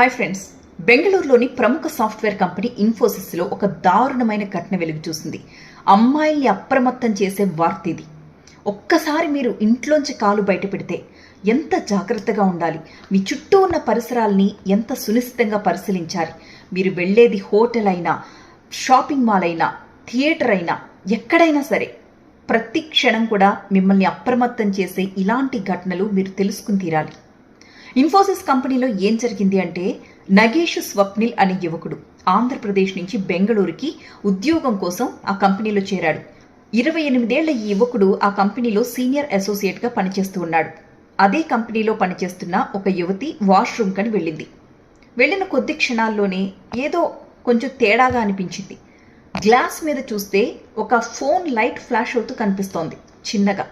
Hi friends బెంగళూరులోని ప్రముఖ software company ఇన్ఫోసిస్లో ఒక దారుణమైన ఘటన వెలుగు చూసింది. అమ్మాయిల్ని అప్రమత్తం చేసే వార్త ఇది. ఒక్కసారి మీరు ఇంట్లోంచి కాలు బయట పెడితే ఎంత జాగ్రత్తగా ఉండాలి? మీ చుట్టూ ఉన్న పరిసరాల్ని ఎంత సునిశ్చితంగా పరిశీలించాలి? మీరు వెళ్ళేది హోటల్ అయినా షాపింగ్ మాల్ అయినా థియేటర్ అయినా ఎక్కడైనా సరే. ప్రతి క్షణం కూడా మిమ్మల్ని అప్రమత్తం చేసే ఇలాంటి ఘటనలు మీరు తెలుసుకుని తీరాలి. ఇన్ఫోసిస్ కంపెనీలో ఏం జరిగింది అంటే నగేష్ స్వప్నిల్ అనే యువకుడు ఆంధ్రప్రదేశ్ నుంచి బెంగళూరుకి ఉద్యోగం కోసం ఆ కంపెనీలో చేరాడు. ఇరవై ఎనిమిదేళ్ళ ఈ యువకుడు ఆ కంపెనీలో సీనియర్ అసోసియేట్గా పనిచేస్తూ ఉన్నాడు. అదే కంపెనీలో పనిచేస్తున్న ఒక యువతి వాష్రూమ్ కని వెళ్ళింది. వెళ్ళిన కొద్ది క్షణాల్లోనే ఏదో కొంచెం తేడాగా అనిపించింది. గ్లాస్ మీద చూస్తే ఒక ఫోన్ లైట్ ఫ్లాష్ అవుతూ కనిపిస్తోంది. చిన్నగా.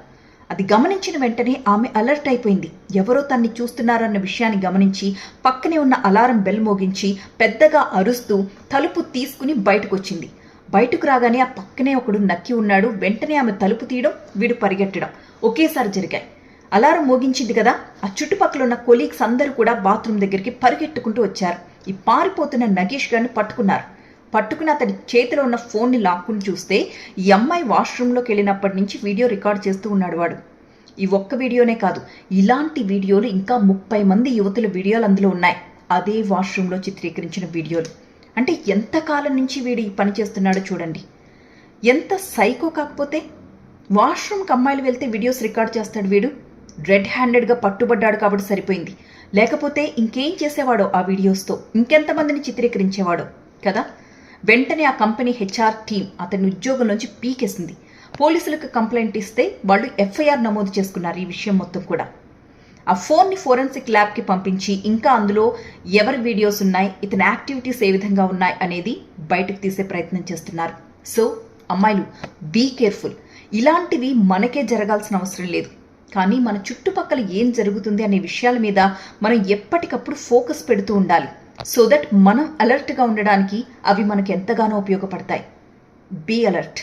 అది గమనించిన వెంటనే ఆమె అలర్ట్ అయిపోయింది. ఎవరో తన్ని చూస్తున్నారన్న విషయాన్ని గమనించి పక్కనే ఉన్న అలారం బెల్ మోగించి పెద్దగా అరుస్తూ తలుపు తీసుకుని బయటకొచ్చింది. బయటకు రాగానే ఆ పక్కనే ఒకడు నక్కి ఉన్నాడు. వెంటనే ఆమె తలుపు తీయడం వీడు పరిగెట్టడం ఒకేసారి జరిగాయి. అలారం మోగించింది కదా? ఆ చుట్టుపక్కల ఉన్న కొలీగ్స్ అందరూ కూడా బాత్రూమ్ దగ్గరికి పరిగెట్టుకుంటూ వచ్చారు. ఈ పారిపోతున్న నగేష్ గారిని పట్టుకున్నారు. పట్టుకుని అతడి చేతిలో ఉన్న ఫోన్ని లాక్కుని చూస్తే ఈ అమ్మాయి వాష్రూమ్లోకి వెళ్ళినప్పటి నుంచి వీడియో రికార్డ్ చేస్తూ ఉన్నాడు వాడు. ఈ ఒక్క వీడియోనే కాదు ఇలాంటి వీడియోలు ఇంకా ముప్పై మంది యువతుల వీడియోలు అందులో ఉన్నాయి. అదే వాష్రూమ్లో చిత్రీకరించిన వీడియోలు. అంటే ఎంతకాలం నుంచి వీడు ఈ పని చేస్తున్నాడో చూడండి. ఎంత సైకో కాకపోతే వాష్రూమ్కి అమ్మాయిలు వెళ్తే వీడియోస్ రికార్డ్ చేస్తాడు వీడు. రెడ్ హ్యాండెడ్గా పట్టుబడ్డాడు కాబట్టి సరిపోయింది. లేకపోతే ఇంకేం చేసేవాడో ఆ వీడియోస్తో? ఇంకెంతమందిని చిత్రీకరించేవాడో? కదా? వెంటనే ఆ కంపెనీ హెచ్ఆర్ టీం అతని ఉద్యోగంలోంచి పీకేసింది. పోలీసులకు కంప్లైంట్ ఇస్తే వాళ్ళు ఎఫ్ఐఆర్ నమోదు చేసుకున్నారు ఈ విషయం మొత్తం కూడా. ఆ ఫోన్ని ఫోరెన్సిక్ ల్యాబ్కి పంపించి ఇంకా అందులో ఎవరి వీడియోస్ ఉన్నాయి ఇతని యాక్టివిటీస్ ఏ విధంగా ఉన్నాయి అనేది బయటకు తీసే ప్రయత్నం చేస్తున్నారు. సో అమ్మాయిలు బీ కేర్ఫుల్ ఇలాంటివి మనకే జరగాల్సిన అవసరం లేదు. కానీ మన చుట్టుపక్కల ఏం జరుగుతుంది అనే విషయాల మీద మనం ఎప్పటికప్పుడు ఫోకస్ పెడుతూ ఉండాలి. సో దట్ మనం అలర్ట్గా ఉండడానికి అవి మనకు ఎంతగానో ఉపయోగపడతాయి. Be alert